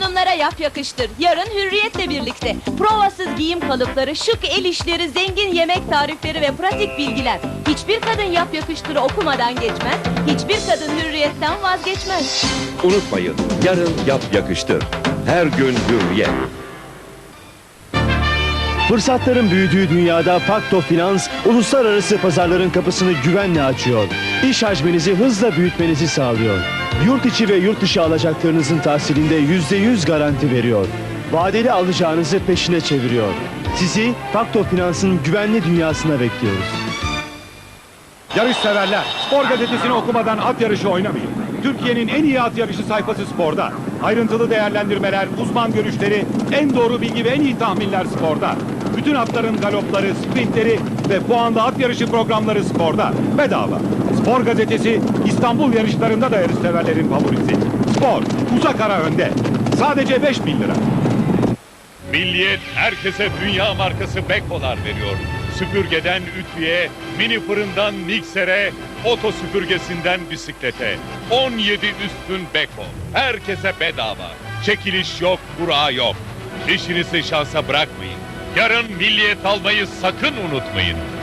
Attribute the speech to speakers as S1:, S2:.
S1: hanımlara yap yakıştır. Yarın hürriyetle birlikte. Provasız giyim kalıpları, şık el işleri, zengin yemek tarifleri ve pratik bilgiler. Hiçbir kadın yap yakıştırı okumadan geçmez. Hiçbir kadın hürriyetten vazgeçmez.
S2: Unutmayın, yarın yap yakıştır. Her gün hürriyet.
S3: Fırsatların büyüdüğü dünyada Fakto Finans, uluslararası pazarların kapısını güvenle açıyor. İş hacminizi hızla büyütmenizi sağlıyor. Yurt içi ve yurt dışı alacaklarınızın tahsilinde %100 garanti veriyor. Vadeli alacağınızı peşine çeviriyor. Sizi Fakto Finans'ın güvenli dünyasına bekliyoruz.
S4: Yarış severler, spor gazetesini okumadan at yarışı oynamayın. Türkiye'nin en iyi at yarışı sayfası sporda. Ayrıntılı değerlendirmeler, uzman görüşleri, en doğru bilgi ve en iyi tahminler sporda. Bütün atların galopları, sprintleri ve puanlı at yarışı programları sporda. Bedava. Spor gazetesi İstanbul yarışlarında da yarış severlerin favorisi. Spor, uzak ara önde. Sadece 5000 lira.
S5: Milliyet herkese dünya markası Beko'lar veriyor. Süpürgeden ütüye, mini fırından miksere, oto süpürgesinden bisiklete. 17 üstün Beko. Herkese bedava. Çekiliş yok, kura yok. İşinizi şansa bırakmayın. Yarın milliyet almayı sakın unutmayın.